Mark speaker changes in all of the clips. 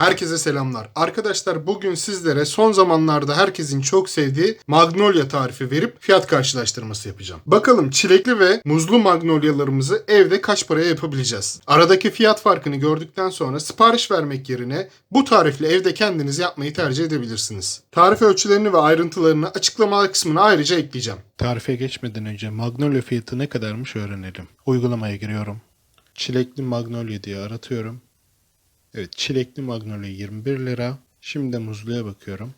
Speaker 1: Herkese selamlar. Arkadaşlar bugün sizlere son zamanlarda herkesin çok sevdiği Magnolia tarifi verip fiyat karşılaştırması yapacağım. Bakalım çilekli ve muzlu magnolyalarımızı evde kaç paraya yapabileceğiz? Aradaki fiyat farkını gördükten sonra sipariş vermek yerine bu tarifle evde kendiniz yapmayı tercih edebilirsiniz. Tarif ölçülerini ve ayrıntılarını açıklama kısmına ayrıca ekleyeceğim. Tarife geçmeden önce Magnolia fiyatı ne kadarmış öğrenelim. Uygulamaya giriyorum. Çilekli Magnolia diye aratıyorum. Evet çilekli magnolia 21 lira. Şimdi de muzluya bakıyorum.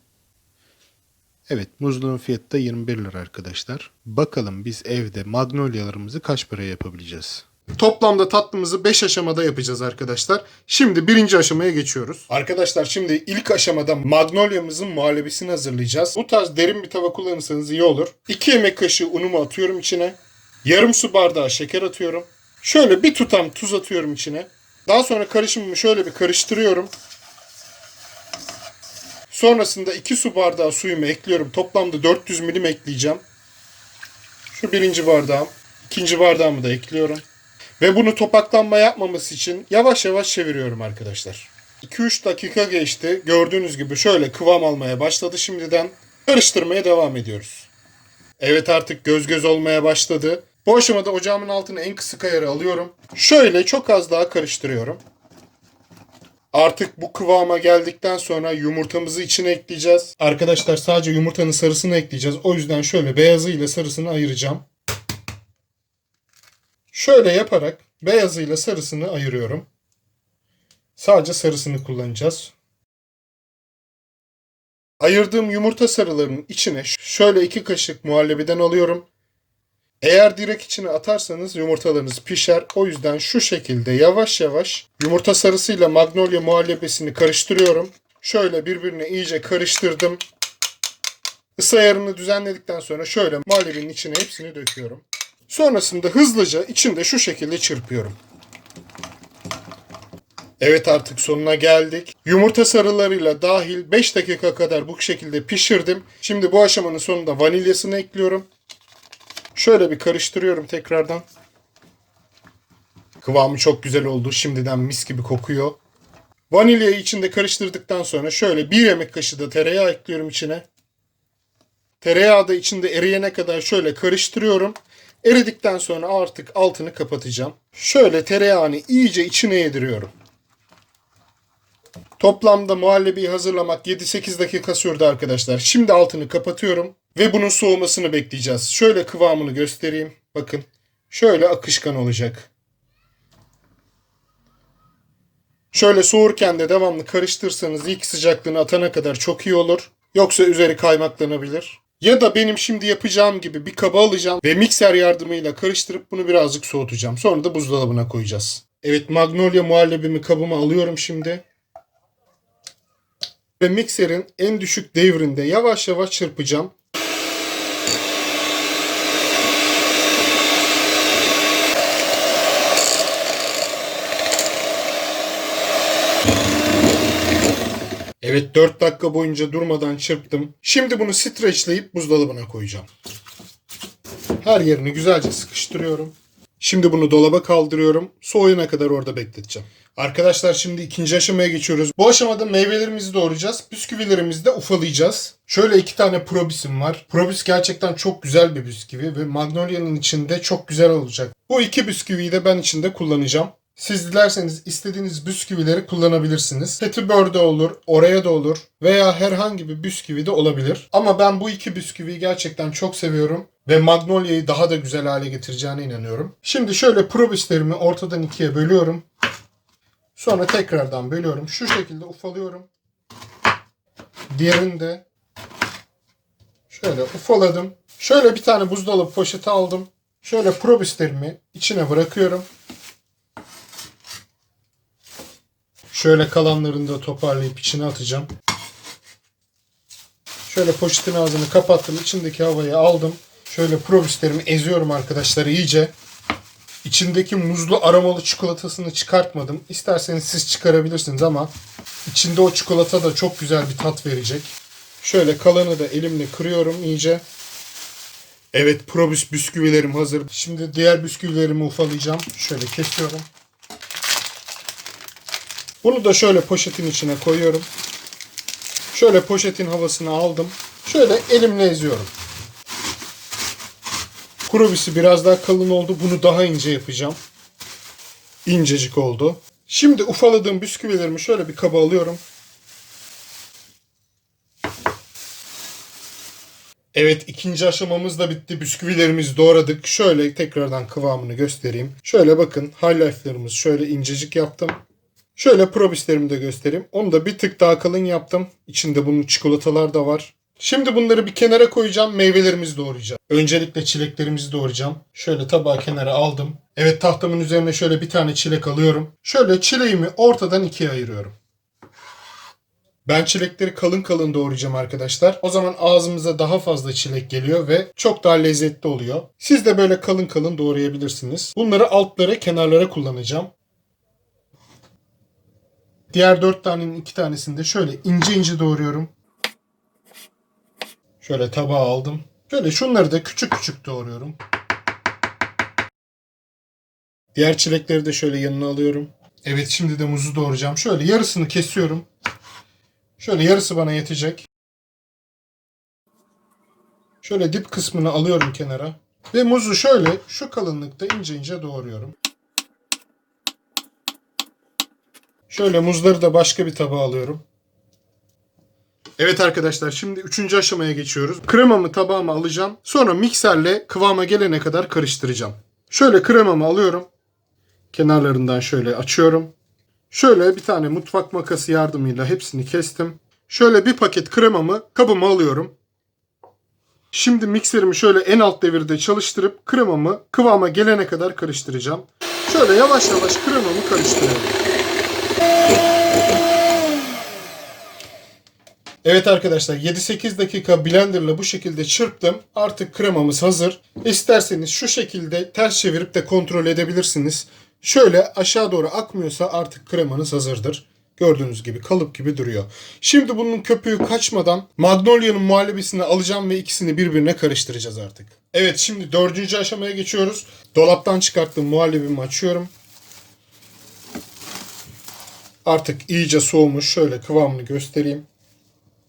Speaker 1: Evet muzluğun fiyatı da 21 lira arkadaşlar. Bakalım biz evde magnolyalarımızı kaç paraya yapabileceğiz? Toplamda tatlımızı 5 aşamada yapacağız arkadaşlar. Şimdi birinci aşamaya geçiyoruz. Arkadaşlar şimdi ilk aşamada magnolyamızın muhallebisini hazırlayacağız. Bu tarz derin bir tava kullanırsanız iyi olur. 2 yemek kaşığı unumu atıyorum içine. Yarım su bardağı şeker atıyorum. Şöyle bir tutam tuz atıyorum içine. Daha sonra karışımımı şöyle bir karıştırıyorum. Sonrasında 2 su bardağı suyumu ekliyorum. Toplamda 400 milim ekleyeceğim. Şu birinci bardağım. ikinci bardağımı da ekliyorum. Ve bunu topaklanma yapmaması için yavaş yavaş çeviriyorum arkadaşlar. 2-3 dakika geçti. Gördüğünüz gibi şöyle kıvam almaya başladı şimdiden. Karıştırmaya devam ediyoruz. Evet artık göz göz olmaya başladı. Bu aşamada ocağımın altına en kısık ayarı alıyorum. Şöyle çok az daha karıştırıyorum. Artık bu kıvama geldikten sonra yumurtamızı içine ekleyeceğiz. Arkadaşlar sadece yumurtanın sarısını ekleyeceğiz. O yüzden şöyle beyazı ile sarısını ayıracağım. Şöyle yaparak beyazıyla sarısını ayırıyorum. Sadece sarısını kullanacağız. Ayırdığım yumurta sarılarının içine şöyle iki kaşık muhallebiden alıyorum. Eğer direkt içine atarsanız yumurtalarınız pişer. O yüzden şu şekilde yavaş yavaş yumurta sarısıyla magnolia muhallebesini karıştırıyorum. Şöyle birbirine iyice karıştırdım. Isı ayarını düzenledikten sonra şöyle muhallebinin içine hepsini döküyorum. Sonrasında hızlıca içinde şu şekilde çırpıyorum. Evet artık sonuna geldik. Yumurta sarılarıyla dahil 5 dakika kadar bu şekilde pişirdim. Şimdi bu aşamanın sonunda vanilyasını ekliyorum. Şöyle bir karıştırıyorum tekrardan. Kıvamı çok güzel oldu. Şimdiden mis gibi kokuyor. Vanilyayı içinde karıştırdıktan sonra şöyle bir yemek kaşığı da tereyağı ekliyorum içine. Tereyağı da içinde eriyene kadar şöyle karıştırıyorum. Eridikten sonra artık altını kapatacağım. Şöyle tereyağını iyice içine yediriyorum. Toplamda muhallebiyi hazırlamak 7-8 dakika sürdü arkadaşlar. Şimdi altını kapatıyorum ve bunun soğumasını bekleyeceğiz. Şöyle kıvamını göstereyim. Bakın. Şöyle akışkan olacak. Şöyle soğurken de devamlı karıştırsanız ilk sıcaklığını atana kadar çok iyi olur. Yoksa üzeri kaymaklanabilir. Ya da benim şimdi yapacağım gibi bir kaba alacağım ve mikser yardımıyla karıştırıp bunu birazcık soğutacağım. Sonra da buzdolabına koyacağız. Evet Magnolia muhallebimi kabıma alıyorum şimdi ve mikserin en düşük devrinde yavaş yavaş çırpacağım. Evet 4 dakika boyunca durmadan çırptım. Şimdi bunu streçleyip buzdolabına koyacağım. Her yerini güzelce sıkıştırıyorum. Şimdi bunu dolaba kaldırıyorum. Soğuyana kadar orada bekleteceğim. Arkadaşlar şimdi ikinci aşamaya geçiyoruz. Bu aşamada meyvelerimizi doğrayacağız. Bisküvilerimizi de ufalayacağız. Şöyle iki tane probisim var. Probis gerçekten çok güzel bir bisküvi ve Magnolia'nın içinde çok güzel olacak. Bu iki bisküviyi de ben içinde kullanacağım. Siz dilerseniz istediğiniz bisküvileri kullanabilirsiniz. Petibör de olur, Oreo da olur veya herhangi bir bisküvi de olabilir. Ama ben bu iki bisküviyi gerçekten çok seviyorum ve Magnolia'yı daha da güzel hale getireceğine inanıyorum. Şimdi şöyle probislerimi ortadan ikiye bölüyorum. Sonra tekrardan bölüyorum. Şu şekilde ufalıyorum. Diğerini de şöyle ufaladım. Şöyle bir tane buzdolabı poşeti aldım. Şöyle probislerimi içine bırakıyorum. Şöyle kalanlarını da toparlayıp içine atacağım. Şöyle poşetin ağzını kapattım. İçindeki havayı aldım. Şöyle probislerimi eziyorum arkadaşlar iyice. İçindeki muzlu aromalı çikolatasını çıkartmadım. İsterseniz siz çıkarabilirsiniz ama içinde o çikolata da çok güzel bir tat verecek. Şöyle kalanı da elimle kırıyorum iyice. Evet probis bisküvilerim hazır. Şimdi diğer bisküvilerimi ufalayacağım. Şöyle kesiyorum. Bunu da şöyle poşetin içine koyuyorum. Şöyle poşetin havasını aldım. Şöyle elimle eziyorum. Kurobisi biraz daha kalın oldu. Bunu daha ince yapacağım. İncecik oldu. Şimdi ufaladığım bisküvilerimi şöyle bir kaba alıyorum. Evet ikinci aşamamız da bitti. Bisküvilerimizi doğradık. Şöyle tekrardan kıvamını göstereyim. Şöyle bakın high life'larımızı şöyle incecik yaptım. Şöyle probislerimi de göstereyim. Onu da bir tık daha kalın yaptım. İçinde bunun çikolatalar da var. Şimdi bunları bir kenara koyacağım. Meyvelerimizi doğrayacağım. Öncelikle çileklerimizi doğrayacağım. Şöyle tabağı kenara aldım. Evet tahtamın üzerine şöyle bir tane çilek alıyorum. Şöyle çileğimi ortadan ikiye ayırıyorum. Ben çilekleri kalın kalın doğrayacağım arkadaşlar. O zaman ağzımıza daha fazla çilek geliyor ve çok daha lezzetli oluyor. Siz de böyle kalın kalın doğrayabilirsiniz. Bunları altlara, kenarlara kullanacağım. Diğer dört tanenin iki tanesini de şöyle ince ince doğruyorum. Şöyle tabağa aldım. Şöyle şunları da küçük küçük doğruyorum. Diğer çilekleri de şöyle yanına alıyorum. Evet şimdi de muzu doğrayacağım. Şöyle yarısını kesiyorum. Şöyle yarısı bana yetecek. Şöyle dip kısmını alıyorum kenara. Ve muzu şöyle şu kalınlıkta ince ince doğruyorum. Şöyle muzları da başka bir tabağa alıyorum. Evet arkadaşlar şimdi üçüncü aşamaya geçiyoruz. Kremamı tabağıma alacağım. Sonra mikserle kıvama gelene kadar karıştıracağım. Şöyle kremamı alıyorum. Kenarlarından şöyle açıyorum. Şöyle bir tane mutfak makası yardımıyla hepsini kestim. Şöyle bir paket kremamı kabıma alıyorum. Şimdi mikserimi şöyle en alt devirde çalıştırıp kremamı kıvama gelene kadar karıştıracağım. Şöyle yavaş yavaş kremamı karıştırıyorum. Evet arkadaşlar 7-8 dakika blenderla bu şekilde çırptım. Artık kremamız hazır. İsterseniz şu şekilde ters çevirip de kontrol edebilirsiniz. Şöyle aşağı doğru akmıyorsa artık kremanız hazırdır. Gördüğünüz gibi kalıp gibi duruyor. Şimdi bunun köpüğü kaçmadan Magnolia'nın muhallebisini alacağım ve ikisini birbirine karıştıracağız artık. Evet şimdi dördüncü aşamaya geçiyoruz. Dolaptan çıkarttığım muhallebimi açıyorum. Artık iyice soğumuş. Şöyle kıvamını göstereyim.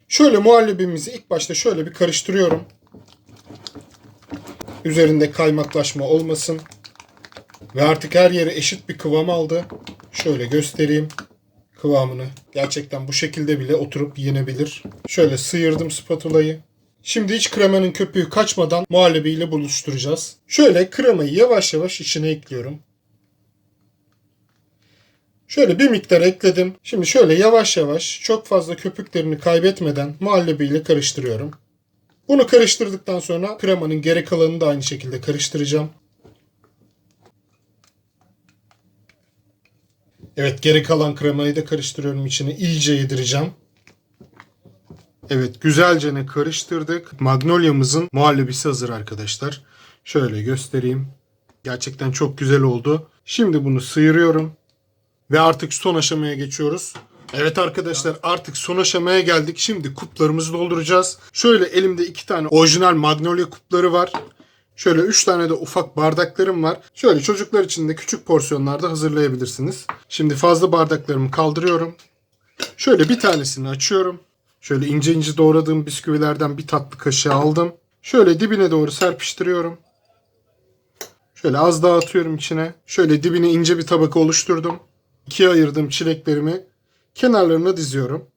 Speaker 1: Şöyle muhallebimizi ilk başta şöyle bir karıştırıyorum. Üzerinde kaymaklaşma olmasın. Ve artık her yere eşit bir kıvam aldı. Şöyle göstereyim kıvamını. Gerçekten bu şekilde bile oturup yenebilir. Şöyle sıyırdım spatulayı. Şimdi hiç kremanın köpüğü kaçmadan muhallebiyle buluşturacağız. Şöyle kremayı yavaş yavaş içine ekliyorum. Şöyle bir miktar ekledim. Şimdi şöyle yavaş yavaş çok fazla köpüklerini kaybetmeden muhallebiyle karıştırıyorum. Bunu karıştırdıktan sonra kremanın geri kalanını da aynı şekilde karıştıracağım. Evet geri kalan kremayı da karıştırıyorum içine. iyice yedireceğim. Evet güzelce ne karıştırdık. Magnolia'mızın muhallebisi hazır arkadaşlar. Şöyle göstereyim. Gerçekten çok güzel oldu. Şimdi bunu sıyırıyorum. Ve artık son aşamaya geçiyoruz. Evet arkadaşlar artık son aşamaya geldik. Şimdi kuplarımızı dolduracağız. Şöyle elimde iki tane orijinal Magnolia kupları var. Şöyle 3 tane de ufak bardaklarım var. Şöyle çocuklar için de küçük porsiyonlarda hazırlayabilirsiniz. Şimdi fazla bardaklarımı kaldırıyorum. Şöyle bir tanesini açıyorum. Şöyle ince ince doğradığım bisküvilerden bir tatlı kaşığı aldım. Şöyle dibine doğru serpiştiriyorum. Şöyle az daha atıyorum içine. Şöyle dibine ince bir tabaka oluşturdum. İkiye ayırdığım çileklerimi kenarlarına diziyorum.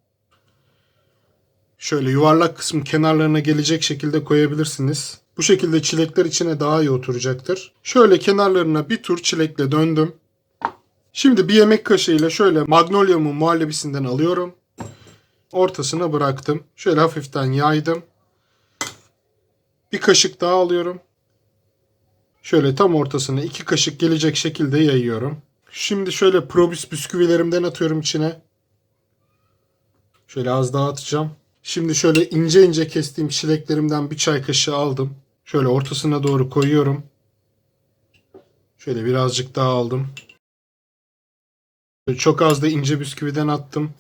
Speaker 1: Şöyle yuvarlak kısmı kenarlarına gelecek şekilde koyabilirsiniz. Bu şekilde çilekler içine daha iyi oturacaktır. Şöyle kenarlarına bir tur çilekle döndüm. Şimdi bir yemek kaşığıyla şöyle magnolia'mın muhallebisinden alıyorum. Ortasına bıraktım. Şöyle hafiften yaydım. Bir kaşık daha alıyorum. Şöyle tam ortasına iki kaşık gelecek şekilde yayıyorum. Şimdi şöyle probis bisküvilerimden atıyorum içine. Şöyle az daha atacağım. Şimdi şöyle ince ince kestiğim çileklerimden bir çay kaşığı aldım. Şöyle ortasına doğru koyuyorum. Şöyle birazcık daha aldım. Çok az da ince bisküviden attım.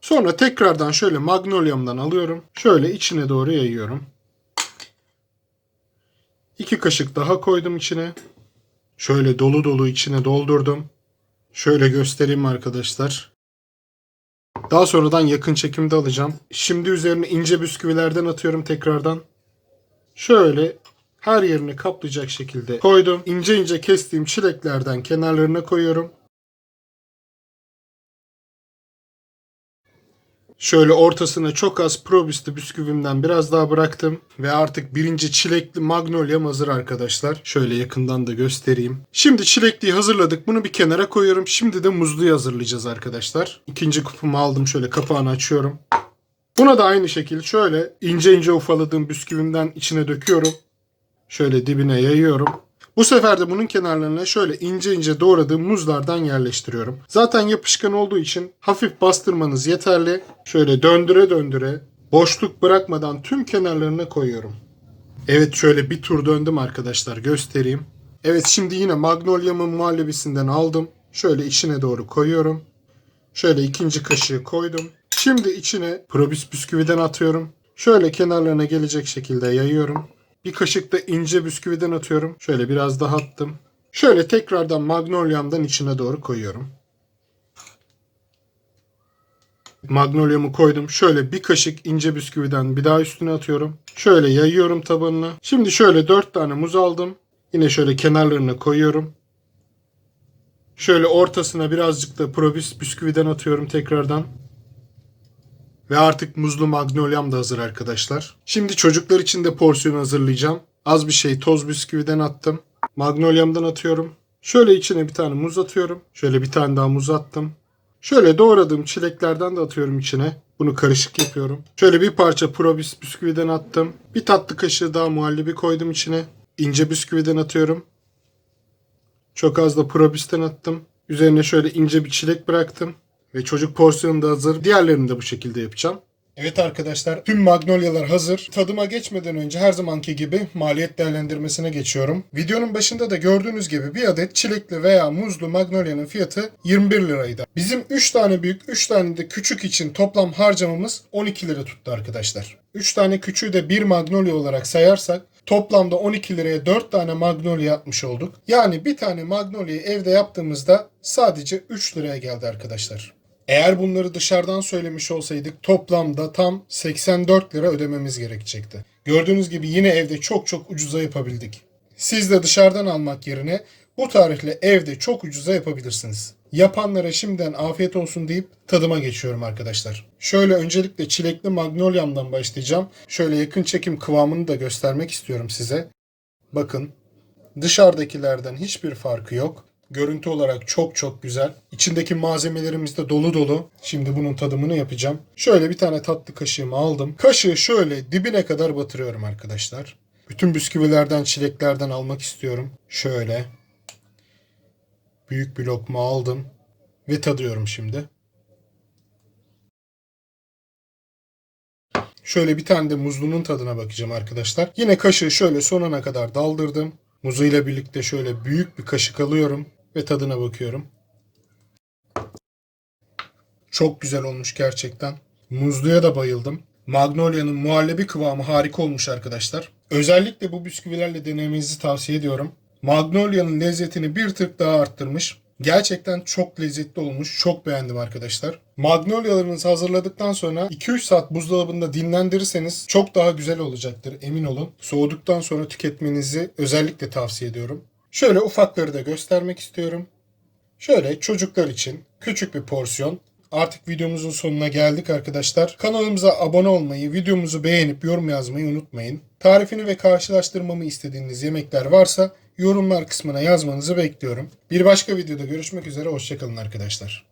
Speaker 1: Sonra tekrardan şöyle magnolia'mdan alıyorum. Şöyle içine doğru yayıyorum. İki kaşık daha koydum içine. Şöyle dolu dolu içine doldurdum. Şöyle göstereyim arkadaşlar. Daha sonradan yakın çekimde alacağım. Şimdi üzerine ince bisküvilerden atıyorum tekrardan. Şöyle her yerini kaplayacak şekilde koydum. İnce ince kestiğim çileklerden kenarlarına koyuyorum. Şöyle ortasına çok az probisti bisküvimden biraz daha bıraktım. Ve artık birinci çilekli magnolia'm hazır arkadaşlar. Şöyle yakından da göstereyim. Şimdi çilekliyi hazırladık. Bunu bir kenara koyuyorum. Şimdi de muzluyu hazırlayacağız arkadaşlar. İkinci kupumu aldım. Şöyle kapağını açıyorum. Buna da aynı şekilde şöyle ince ince ufaladığım bisküvimden içine döküyorum. Şöyle dibine yayıyorum. Bu sefer de bunun kenarlarına şöyle ince ince doğradığım muzlardan yerleştiriyorum. Zaten yapışkan olduğu için hafif bastırmanız yeterli. Şöyle döndüre döndüre boşluk bırakmadan tüm kenarlarına koyuyorum. Evet şöyle bir tur döndüm arkadaşlar göstereyim. Evet şimdi yine Magnolia'mın muhallebisinden aldım. Şöyle içine doğru koyuyorum. Şöyle ikinci kaşığı koydum. Şimdi içine probis bisküviden atıyorum. Şöyle kenarlarına gelecek şekilde yayıyorum. Bir kaşık da ince bisküviden atıyorum. Şöyle biraz daha attım. Şöyle tekrardan magnolia'mdan içine doğru koyuyorum. Magnolia'mı koydum. Şöyle bir kaşık ince bisküviden bir daha üstüne atıyorum. Şöyle yayıyorum tabanına. Şimdi şöyle 4 tane muz aldım. Yine şöyle kenarlarına koyuyorum. Şöyle ortasına birazcık da probis bisküviden atıyorum tekrardan. Ve artık muzlu magnolia'm da hazır arkadaşlar. Şimdi çocuklar için de porsiyon hazırlayacağım. Az bir şey toz bisküviden attım. Magnolia'mdan atıyorum. Şöyle içine bir tane muz atıyorum. Şöyle bir tane daha muz attım. Şöyle doğradığım çileklerden de atıyorum içine. Bunu karışık yapıyorum. Şöyle bir parça probis bisküviden attım. Bir tatlı kaşığı daha muhallebi koydum içine. İnce bisküviden atıyorum. Çok az da probisten attım. Üzerine şöyle ince bir çilek bıraktım. Ve çocuk porsiyonu da hazır. Diğerlerini de bu şekilde yapacağım. Evet arkadaşlar tüm magnolyalar hazır. Tadıma geçmeden önce her zamanki gibi maliyet değerlendirmesine geçiyorum. Videonun başında da gördüğünüz gibi bir adet çilekli veya muzlu magnolyanın fiyatı 21 liraydı. Bizim 3 tane büyük 3 tane de küçük için toplam harcamamız 12 lira tuttu arkadaşlar. 3 tane küçüğü de bir magnolia olarak sayarsak Toplamda 12 liraya 4 tane magnolia yapmış olduk. Yani bir tane magnolia'yı evde yaptığımızda sadece 3 liraya geldi arkadaşlar. Eğer bunları dışarıdan söylemiş olsaydık toplamda tam 84 lira ödememiz gerekecekti. Gördüğünüz gibi yine evde çok çok ucuza yapabildik. Siz de dışarıdan almak yerine bu tarihle evde çok ucuza yapabilirsiniz. Yapanlara şimdiden afiyet olsun deyip tadıma geçiyorum arkadaşlar. Şöyle öncelikle çilekli magnolia'mdan başlayacağım. Şöyle yakın çekim kıvamını da göstermek istiyorum size. Bakın dışarıdakilerden hiçbir farkı yok. Görüntü olarak çok çok güzel. İçindeki malzemelerimiz de dolu dolu. Şimdi bunun tadımını yapacağım. Şöyle bir tane tatlı kaşığımı aldım. Kaşığı şöyle dibine kadar batırıyorum arkadaşlar. Bütün bisküvilerden, çileklerden almak istiyorum. Şöyle. Büyük bir lokma aldım. Ve tadıyorum şimdi. Şöyle bir tane de muzlunun tadına bakacağım arkadaşlar. Yine kaşığı şöyle sonuna kadar daldırdım. Muzuyla birlikte şöyle büyük bir kaşık alıyorum ve tadına bakıyorum. Çok güzel olmuş gerçekten. Muzluya da bayıldım. Magnolia'nın muhallebi kıvamı harika olmuş arkadaşlar. Özellikle bu bisküvilerle denemenizi tavsiye ediyorum. Magnolia'nın lezzetini bir tık daha arttırmış. Gerçekten çok lezzetli olmuş. Çok beğendim arkadaşlar. Magnolia'larınızı hazırladıktan sonra 2-3 saat buzdolabında dinlendirirseniz çok daha güzel olacaktır emin olun. Soğuduktan sonra tüketmenizi özellikle tavsiye ediyorum. Şöyle ufakları da göstermek istiyorum. Şöyle çocuklar için küçük bir porsiyon. Artık videomuzun sonuna geldik arkadaşlar. Kanalımıza abone olmayı, videomuzu beğenip yorum yazmayı unutmayın. Tarifini ve karşılaştırmamı istediğiniz yemekler varsa yorumlar kısmına yazmanızı bekliyorum. Bir başka videoda görüşmek üzere, hoşçakalın arkadaşlar.